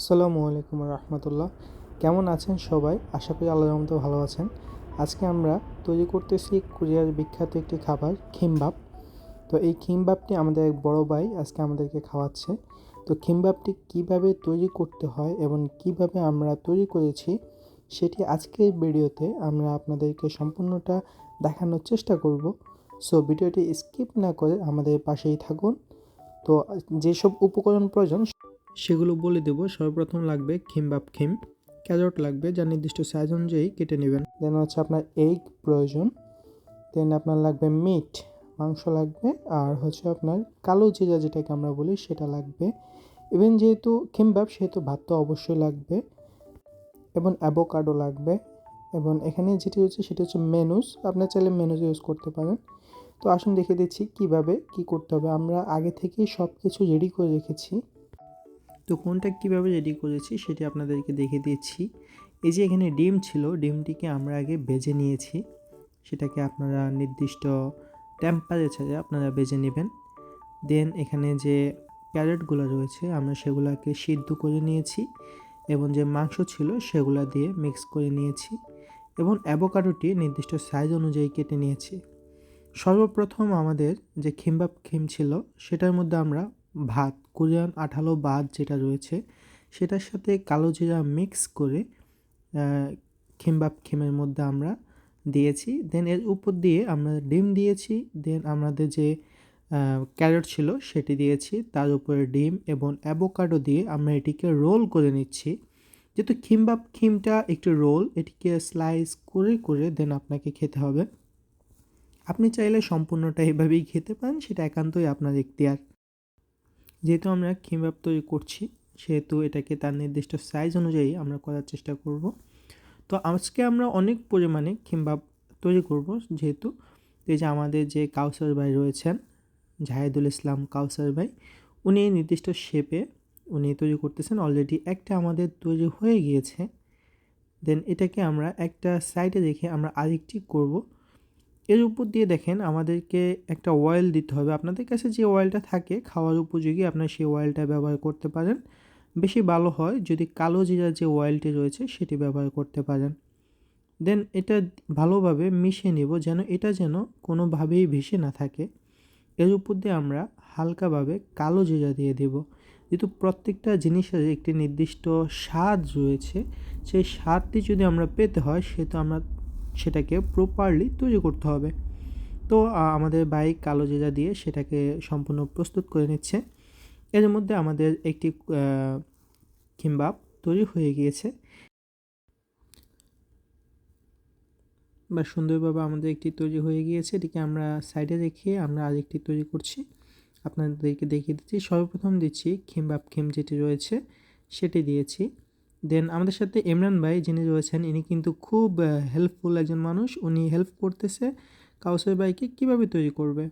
আসসালামু আলাইকুম রহমতুল্লাহ। কেমন আছেন সবাই? আশা করি আল্লাহর রহমতে ভালো আছেন। আজকে আমরা তৈরি করতেছি কোরিয়ার বিখ্যাত একটি খাবার খিমবাপ তো এই খিমবাপটি আমাদের এক বড় ভাই আজকে আমাদেরকে খাওয়াচ্ছে। তো খিমবাপটি কীভাবে তৈরি করতে হয় এবং কীভাবে আমরা তৈরি করেছি সেটি আজকের ভিডিওতে আমরা আপনাদেরকে সম্পূর্ণটা দেখানোর চেষ্টা করব। সো ভিডিওটি স্কিপ না করে আমাদের পাশেই থাকুন। তো যেসব উপকরণ প্রয়োজন সেগুলো বলে দেবো। সর্বপ্রথম লাগবে খিমবাপ খিম ক্যারট লাগবে যা নির্দিষ্ট সাইজ অনুযায়ী কেটে নেবেন। দেন হচ্ছে আপনার এগ প্রয়োজন। দেন আপনার লাগবে মিট মাংস লাগবে। আর হচ্ছে আপনার কালো জিরা যেটাকে আমরা বলি সেটা লাগবে। ইভেন যেহেতু খিমবাপ সেহেতু ভাত তো অবশ্যই লাগবে। এবং অ্যাভোকাডো লাগবে। এবং এখানে যেটি হচ্ছে সেটি হচ্ছে মেনুস আপনার চাইলে মেনুজ ইউজ করতে পারেন। তো আসুন দেখে দিচ্ছি কীভাবে কি করতে হবে। আমরা আগে থেকেই সব কিছু রেডি করে রেখেছি। তো কোনটা কীভাবে রেডি করেছি সেটি আপনাদেরকে দেখে দিচ্ছি। এই যে এখানে ডিম ছিল, ডিমটিকে আমরা আগে বেজে নিয়েছি। সেটাকে আপনারা নির্দিষ্ট টেম্পারেচারে আপনারা বেজে নেবেন। দেন এখানে যে ক্যারেটগুলো রয়েছে, আমরা সেগুলোকে সিদ্ধ করে নিয়েছি এবং যে মাংস ছিল সেগুলো দিয়ে মিক্স করে নিয়েছি এবং অ্যাভোকাডোটি নির্দিষ্ট সাইজ অনুযায়ী কেটে নিয়েছি। সর্বপ্রথম আমাদের যে খিমবাপ খিম ছিল, সেটার মধ্যে আমরা ভাত, কোরিয়ান আঠালো ভাত যেটা রয়েছে, সেটার সাথে কালো জিরা মিক্স করে খিমবাপ খিমের মধ্যে আমরা দিয়েছি। দেন এর উপর দিয়ে আমরা ডিম দিয়েছি। দেন আমাদের যে ক্যারট ছিল সেটি দিয়েছি। তার উপরে ডিম এবং অ্যাভোকাডো দিয়ে আমরা এটিকে রোল করে নিচ্ছি। যেহেতু খিমবাপ খিমটা একটু রোল, এটিকে স্লাইস করে করে দেন আপনাকে খেতে হবে। আপনি চাইলে সম্পূর্ণটা এভাবেই খেতে পারেন, সেটা একান্তই আপনার এখতিয়ার যেহেতু আমরা খিমবাপ তৈরি করছি, সেহেতু এটাকে তার নির্দিষ্ট সাইজ অনুযায়ী আমরা করার চেষ্টা করব। তো আজকে আমরা অনেক পরিমাণে খিমবাপ তৈরি করব, যেহেতু এই যে আমাদের যে কাউসার ভাই রয়েছেন জাহেদুল ইসলাম কাউসার ভাই, উনি নির্দিষ্ট শেপে উনি তৈরি করতেছেন। অলরেডি একটা আমাদের তৈরি হয়ে গিয়েছে। দেন এটাকে আমরা একটা সাইডে রেখে আমরা আরেকটি করব। এর উপর দিয়ে দেখেন আমাদেরকে একটা অয়েল দিতে হবে। আপনাদের কাছে যে অয়েলটা থাকে, খাওয়ার উপযোগী আপনার সেই অয়েলটা ব্যবহার করতে পারেন। বেশি ভালো হয় যদি কালো জিরার যে অয়েলটি রয়েছে, সেটি ব্যবহার করতে পারেন। দেন এটা ভালোভাবে মিশিয়ে নেব যেন এটা যেন কোনোভাবেই ভেসে না থাকে। এর উপর দিয়ে আমরা হালকাভাবে কালো জিরা দিয়ে দেব। যেহেতু প্রত্যেকটা জিনিসের একটি নির্দিষ্ট স্বাদ রয়েছে, সেই স্বাদটি যদি আমরা পেতে হয়, সেহেতু আমরা সেটাকে প্রপারলি তৈরি করতে হবে। তো আমাদের বাইক কালো জিরা দিয়ে সেটাকে সম্পূর্ণ প্রস্তুত করে নিচ্ছে। এর মধ্যে আমাদের একটি কিম্বাব তৈরি হয়ে গিয়েছে। বা সুন্দরভাবে আমাদের একটি তৈরি হয়ে গিয়েছে। এটিকে আমরা সাইডে রেখে আমরা আরেকটি তৈরি করছি। আপনাদেরকে দেখিয়ে দিচ্ছি। সর্বপ্রথম দিচ্ছি খিমবাব খিম যেটি রয়েছে সেটি দিয়েছি। দেন আমাদের সাথে ইমরান ভাই যিনি রয়েছেন, ইনি কিন্তু খুব হেল্পফুল একজন মানুষ। উনি হেল্প করতেছে কাউসার ভাইকে কীভাবে তৈরি করবে।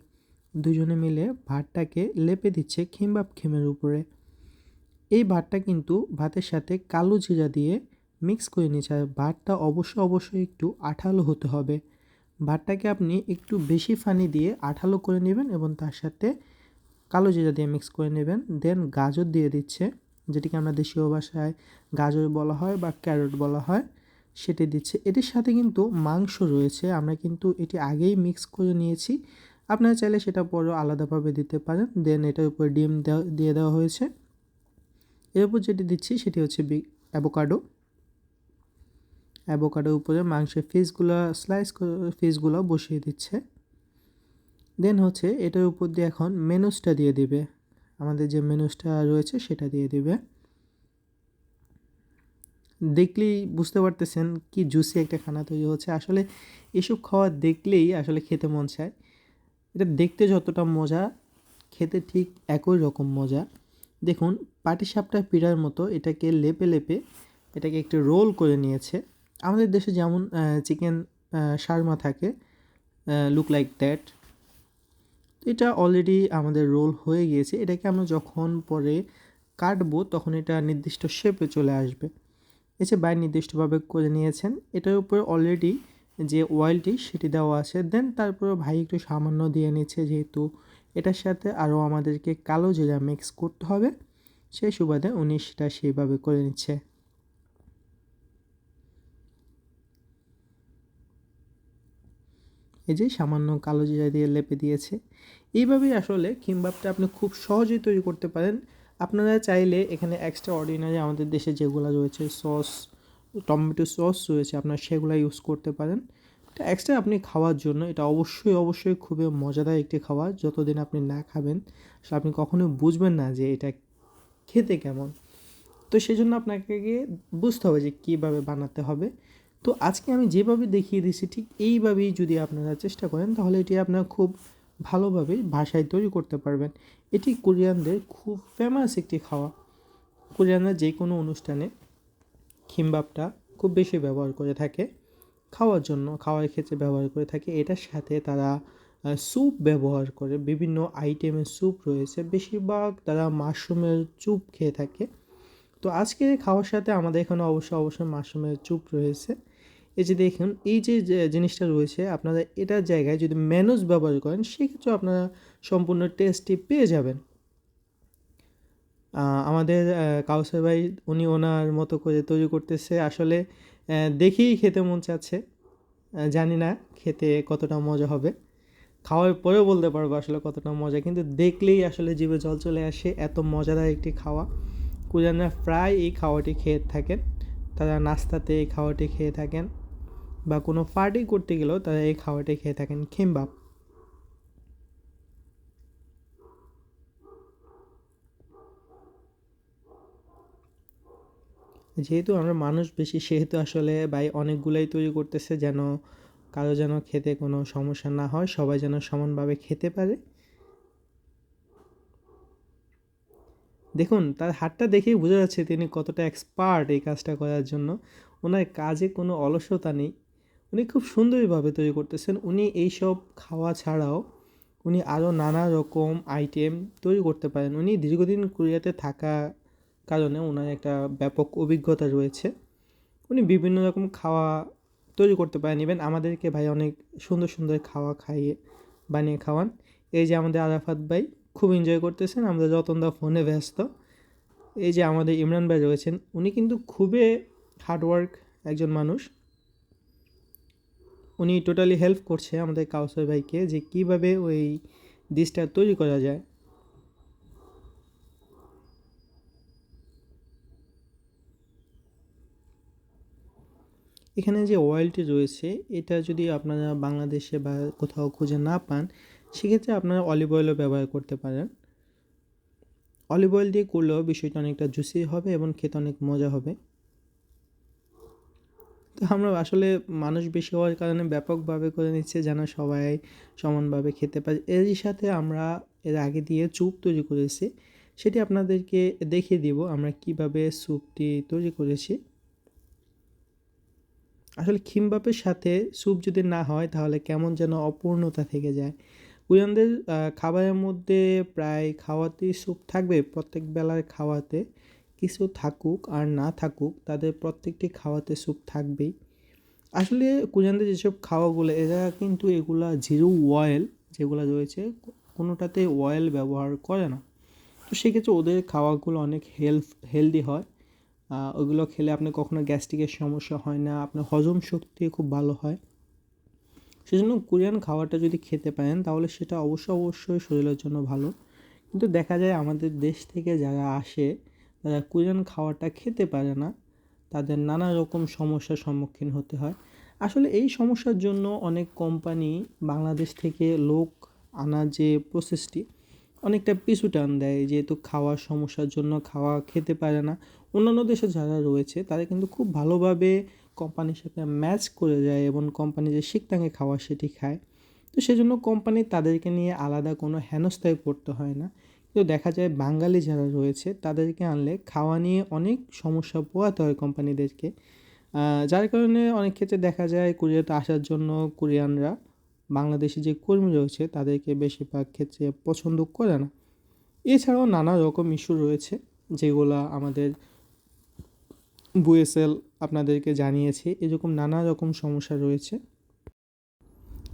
দুজনে মিলে ভাতটাকে লেপে দিচ্ছে খিমবাব খেমের উপরে। এই ভাতটা কিন্তু ভাতের সাথে কালো জিরা দিয়ে মিক্স করে নিচ্ছে আর ভাতটা অবশ্যই অবশ্যই একটু আঠালো হতে হবে। ভাতটাকে আপনি একটু বেশি ফানি দিয়ে আঠালো করে নেবেন এবং তার সাথে কালো জিরা দিয়ে মিক্স করে নেবেন। দেন গাজর দিয়ে দিচ্ছে। যেটিকে আমরা দেশীয় ভাষায় গাজর বলা হয় বা ক্যারট বলা হয়, সেটি দিচ্ছে। এটির সাথে কিন্তু মাংস রয়েছে। আমরা কিন্তু এটি আগেই মিক্স করে নিয়েছি। আপনারা চাইলে সেটা পরেও আলাদাভাবে দিতে পারেন। দেন এটার উপর ডিম দিয়ে দেওয়া হয়েছে। এর উপর যেটি দিচ্ছি সেটি হচ্ছে অ্যাভোকাডো অ্যাভোকাডোর উপরে মাংসের ফিসগুলো স্লাইস ফিসগুলো বসিয়ে দিচ্ছে। দেন হচ্ছে এটার উপর দিয়ে এখন মেনুসটা দিয়ে দিবে। আমাদের যে মেনুসটা রয়েছে সেটা দিয়ে দেবে। দেখলেই বুঝতে পারতেছেন কি জুসি একটা খানা তৈরি হচ্ছে। আসলে এসব খাওয়া দেখলেই আসলে খেতে মন চায়। এটা দেখতে যতটা মজা, খেতে ঠিক একই রকম মজা। দেখুন, পাটিসাপটা পিড়ার মতো এটাকে লেপে লেপে এটাকে একটু রোল করে নিয়েছে। আমাদের দেশে যেমন চিকেন শার্মা থাকে লুক লাইক দ্যাট এটা অলরেডি আমাদের রোল হয়ে গিয়েছে। এটাকে আমরা যখন পরে কাটবো, তখন এটা নির্দিষ্ট শেপে চলে আসবে। এসে বাই নির্দিষ্টভাবে করে নিয়েছেন, এটার উপরে অলরেডি যে অয়েলটি সেটি দেওয়া আছে। দেন তারপরে ভাই একটু সামান্য দিয়ে নিচ্ছে যেহেতু এটার সাথে আরও আমাদেরকে কালো জিরা মিক্স করতে হবে। সেই সুবাদে উনি সেটা সেইভাবে করে নিচ্ছে। এই যে সামান্য কালো জিরা দিয়ে লেপে দিয়েছে। এইভাবেই আসলে কিমবাবটা আপনি খুব সহজেই তৈরি করতে পারেন। আপনারা চাইলে এখানে এক্সট্রা অর্ডিনারি আমাদের দেশে যেগুলো রয়েছে সস টমেটো সস রয়েছে, আপনারা সেগুলো ইউজ করতে পারেন। এটা এক্সট্রা আপনি খাওয়ার জন্য, এটা অবশ্যই অবশ্যই খুবই মজাদার একটি খাবার, যতদিন আপনি না খাবেন, আসলে আপনি কখনোই বুঝবেন না যে এটা খেতে কেমন। তো সেই জন্য আপনাকে বুঝতে হবে যে কীভাবে বানাতে হবে। তো আজকে আমি যেভাবে দেখিয়ে দিয়েছি, ঠিক এইভাবেই যদি আপনারা চেষ্টা করেন, তাহলে এটি আপনার খুব ভালোভাবে ভাষায় তৈরি করতে পারবেন। এটি কোরিয়ানদের খুব ফেমাস একটি খাওয়া। কোরিয়ানরা যে কোনো অনুষ্ঠানে খিমবাবটা খুব বেশি ব্যবহার করে থাকে। খাওয়ার জন্য, খাওয়ার ক্ষেত্রে ব্যবহার করে থাকে। এটার সাথে তারা স্যুপ ব্যবহার করে। বিভিন্ন আইটেমের স্যুপ রয়েছে। বেশিরভাগ তারা মাশরুমের চুপ খেয়ে থাকে। তো আজকে খাওয়ার সাথে আমাদের এখানে অবশ্যই অবশ্যই মাশরুমের চুপ রয়েছে। এই যে দেখুন, এই যে জিনিসটা রয়েছে, আপনারা এটার জায়গায় যদি ম্যানোজ ব্যবহার করেন, সেক্ষেত্রেও আপনারা সম্পূর্ণ টেস্টটি পেয়ে যাবেন। আমাদের কাউসার ভাই, উনি ওনার মতো করে তৈরি করতেছে। আসলে দেখেই খেতে মন চাচ্ছে। জানি না খেতে কতটা মজা হবে। খাওয়ার পরেও বলতে পারব আসলে কতটা মজা, কিন্তু দেখলেই আসলে জীবে জল চলে আসে, এত মজাদার একটি খাওয়া। কুজানরা প্রায় এই খাওয়াটি খেয়ে থাকেন। তারা নাস্তাতে এই খাওয়াটি খেয়ে থাকেন। বা কোনো পার্টি করতে গেলেও তারা এই খাওয়াটি খেয়ে থাকেন খেমবাব যেহেতু আমরা মানুষ বেশি, সেহেতু আসলে ভাই অনেকগুলাই তৈরি করতেছে যেন কারও যেন খেতে কোনো সমস্যা না হয়, সবাই যেন সমানভাবে খেতে পারে। দেখুন, তার হাতটা দেখেই বোঝা যাচ্ছে তিনি কতটা এক্সপার্ট এই কাজটা করার জন্য। ওনার কাজে কোনো অলসতা নেই। উনি খুব সুন্দরভাবে তৈরি করতেছেন। উনি এইসব খাওয়া ছাড়াও উনি আরও নানা রকম আইটেম তৈরি করতে পারেন। উনি দীর্ঘদিন কোরিয়াতে থাকা কারণে ওনার একটা ব্যাপক অভিজ্ঞতা রয়েছে। উনি বিভিন্ন রকম খাওয়া তৈরি করতে পারেন। ইভেন আমাদেরকে ভাই অনেক সুন্দর সুন্দর খাওয়া খাইয়ে বানিয়ে খাওয়ান। এই যে আমাদের আরাফাত ভাই খুব এনজয় করতেছেন। আমরা যতনদা ফোনে ব্যস্ত। এই যে আমাদের ইমরান ভাই রয়েছেন, উনি কিন্তু খুবই হার্ডওয়ার্ক একজন মানুষ। উনি টোটালি হেল্প করছে আমাদের কাউসার ভাইকে যে কীভাবে ওই ডিশটা তৈরি করা যায়। এখানে যে অয়েলটি রয়েছে, এটা যদি আপনারা বাংলাদেশে বা কোথাও খুঁজে না পান, সেক্ষেত্রে আপনারা অলিভ অয়েলও ব্যবহার করতে পারেন। অলিভ অয়েল দিয়ে করলেও বিষয়টা অনেকটা জুসি হবে এবং খেতে অনেক মজা হবে। তো আমরা আসলে মানুষ বেশি হওয়ার কারণে ব্যাপকভাবে করে নিচ্ছে যেন সবাই সমানভাবে খেতে পারে। এরই সাথে আমরা এর আগে দিয়ে চুপ তৈরি করেছি, সেটি আপনাদেরকে দেখিয়ে দিব আমরা কীভাবে স্যুপটি তৈরি করেছি। আসলে খিমবাপের সাথে স্যুপ যদি না হয় তাহলে কেমন যেন অপূর্ণতা থেকে যায়। কোরিয়ানদের খাবারের মধ্যে প্রায় খাওয়াতেই স্যুপ থাকবে প্রত্যেক বেলার খাওয়াতে। কিছু থাকুক আর না থাকুক, তাদের প্রত্যেকটি খাওয়াতে স্যুপ থাকবেই। আসলে কোরিয়ানদের যেসব খাওয়াগুলো এরা কিন্তু এগুলা জিরো অয়েল যেগুলো রয়েছে, কোনোটাতে অয়েল ব্যবহার করে না। তো সেক্ষেত্রে ওদের খাওয়াগুলো অনেক হেলথ হেলদি হয়। ওগুলো খেলে আপনার কখনো গ্যাস্ট্রিকের সমস্যা হয় না, আপনার হজম শক্তি খুব ভালো হয়। সেজন্য কোরিয়ান খাওয়াটা যদি খেতে পারেন, তাহলে সেটা অবশ্যই অবশ্যই শরীরের জন্য ভালো। কিন্তু দেখা যায় আমাদের দেশ থেকে যারা আসে তারা কোরিয়ান খাওয়াটা খেতে পারে না। তাদের নানা রকম সমস্যার সম্মুখীন হতে হয়। আসলে এই সমস্যার জন্য অনেক কোম্পানি বাংলাদেশ থেকে লোক আনার যে প্রসেসটি অনেকটা পিছু টান দেয় যেহেতু খাওয়ার সমস্যার জন্য খাওয়া খেতে পারে না। অন্যান্য দেশে যারা রয়েছে, তারা কিন্তু খুব ভালোভাবে কোম্পানির সাথে ম্যাচ করে যায় এবং কোম্পানি যে শিকটাঙ্গে খাওয়া সেটি খায়। তো সেজন্য কোম্পানি তাদেরকে নিয়ে আলাদা কোনো হেনস্থায় পড়তে হয় না। কিন্তু দেখা যায় বাঙালি যারা রয়েছে, তাদেরকে আনলে খাওয়া নিয়ে অনেক সমস্যা পোয়াতে হয় কোম্পানিদেরকে। যার কারণে অনেক ক্ষেত্রে দেখা যায় কোরিয়াতে আসার জন্য কোরিয়ানরা, বাংলাদেশি যে কর্মী রয়েছে, তাদেরকে বেশিরভাগ ক্ষেত্রে পছন্দ করে না। এছাড়াও নানা রকম ইস্যু রয়েছে, যেগুলো আমাদের বুয়েসেল আপনাদেরকে জানিয়েছে, এরকম নানা রকম সমস্যা রয়েছে।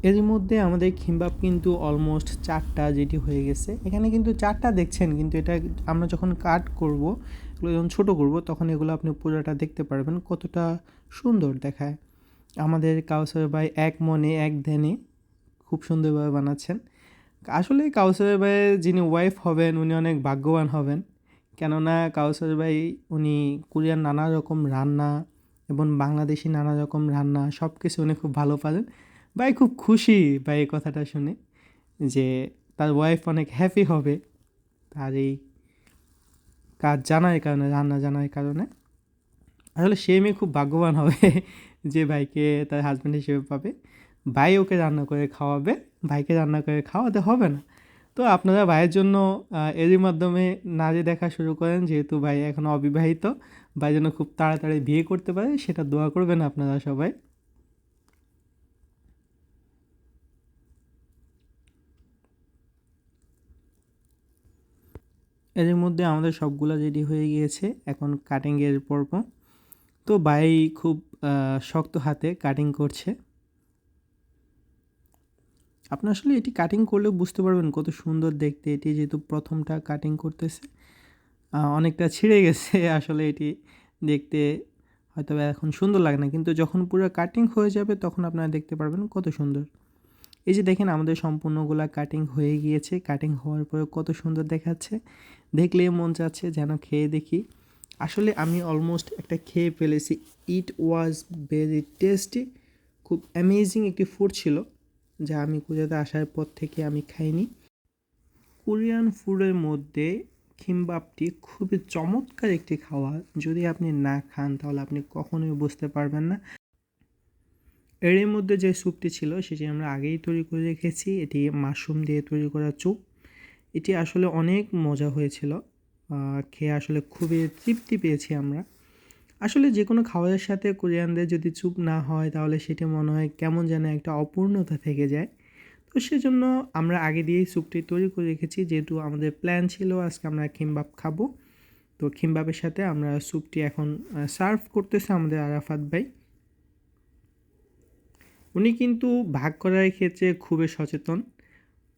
এর মধ্যে আমাদের খিমবাব কিন্তু অলমোস্ট চারটা যেটি হয়ে গেছে। এখানে কিন্তু চারটা দেখছেন, কিন্তু এটা আমরা যখন কাট করব, এগুলো যখন ছোটো করব, তখন এগুলো আপনি পুরোটা দেখতে পারবেন কতটা সুন্দর দেখায়। আমাদের কাউসার ভাই এক মনে, এক ধ্যানে খুব সুন্দরভাবে বানাচ্ছেন। আসলে কাউসার ভাইয়ের যিনি ওয়াইফ হবেন, উনি অনেক ভাগ্যবান হবেন। কেননা কাউসার ভাই, উনি কোরিয়ার নানা রকম রান্না এবং বাংলাদেশি নানা রকম রান্না সব কিছু উনি খুব ভালো পারেন। ভাই খুব খুশি ভাই এই কথাটা শুনে যে তার ওয়াইফ অনেক হ্যাপি হবে। তার এই কাজ জানার কারণে, রান্না জানার কারণে। আসলে সে মেয়ে খুব ভাগ্যবান হবে যে ভাইকে তার হাজব্যান্ড হিসেবে পাবে। ভাই ওকে রান্না করে খাওয়াবে, ভাইকে রান্না করে খাওয়াতে হবে না। তো আপনারা ভাইয়ের জন্য এরই মাধ্যমে নারী দেখা শুরু করেন, যেহেতু ভাই এখন অবিবাহিত ভাই যেন খুব তাড়াতাড়ি বিয়ে করতে পারে, সেটা দোয়া করবেন আপনারা সবাই। এর মধ্যে আমাদের সবগুলো রেডি হয়ে গিয়েছে এখন কাটিংয়ের পর্ব। তো ভাই খুব শক্ত হাতে কাটিং করছে। আপনি আসলে এটি কাটিং করলে বুঝতে পারবেন কত সুন্দর দেখতে। এটি যেহেতু প্রথমটা কাটিং করতেছে অনেকটা ছিঁড়ে গেছে আসলে এটি দেখতে। হয়তো এখন সুন্দর লাগে না, কিন্তু যখন পুরো কাটিং হয়ে যাবে তখন আপনারা দেখতে পারবেন কত সুন্দর। এই যে দেখেন আমাদের সম্পূর্ণগুলা কাটিং হয়ে গিয়েছে। কাটিং হওয়ার পরে কত সুন্দর দেখাচ্ছে। দেখলেই মন চাচ্ছে যেন খেয়ে দেখি। আসলে আমি অলমোস্ট একটা খেয়ে ফেলেছি। ইট ওয়াজ ভেরি টেস্টি খুব অ্যামেজিং একটি ফুড ছিল, যা আমি কোরিয়াতে আসার পর থেকে আমি খাইনি। কোরিয়ান ফুডের মধ্যে খিমবাবটি খুবই চমৎকার একটি খাওয়া। যদি আপনি না খান, তাহলে আপনি কখনোই বুঝতে পারবেন না। এর মধ্যে যে স্যুপটি ছিল, সেটি আমরা আগেই তৈরি করে রেখেছি। এটি মাশরুম দিয়ে তৈরি করা চুপ এটি আসলে অনেক মজা হয়েছিল। খেয়ে আসলে খুবই তৃপ্তি পেয়েছি আমরা। আসলে যে কোনো খাবারের সাথে কোরিয়ানদের যদি চুপ না হয়, তাহলে সেটি মনে হয় কেমন যেন একটা অপূর্ণতা থেকে যায়। তো সেজন্য আমরা আগে দিয়েই স্যুপটি তৈরি করে রেখেছি। যেহেতু আমাদের প্ল্যান ছিল আজকে আমরা খিমবাব খাব। তো খিমবাবের সাথে আমরা স্যুপটি এখন সার্ভ করতেছে আমাদের আরাফাত ভাই। উনি কিন্তু ভাগ করার ক্ষেত্রে খুবই সচেতন।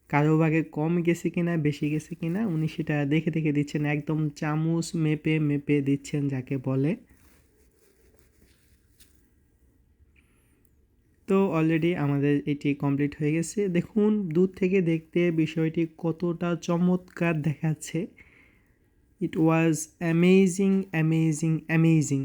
কারও ভাগে কম গেছে কিনা, বেশি গেছে কিনা, উনি সেটা দেখে দেখে দিচ্ছেন, একদম চামচ মেপে মেপে দিচ্ছেন যাকে বলে। তো অলরেডি আমাদের এটি কমপ্লিট হয়ে গেছে। দেখুন, দূর থেকে দেখতে বিষয়টি কতটা চমৎকার দেখাচ্ছে। It was amazing amazing amazing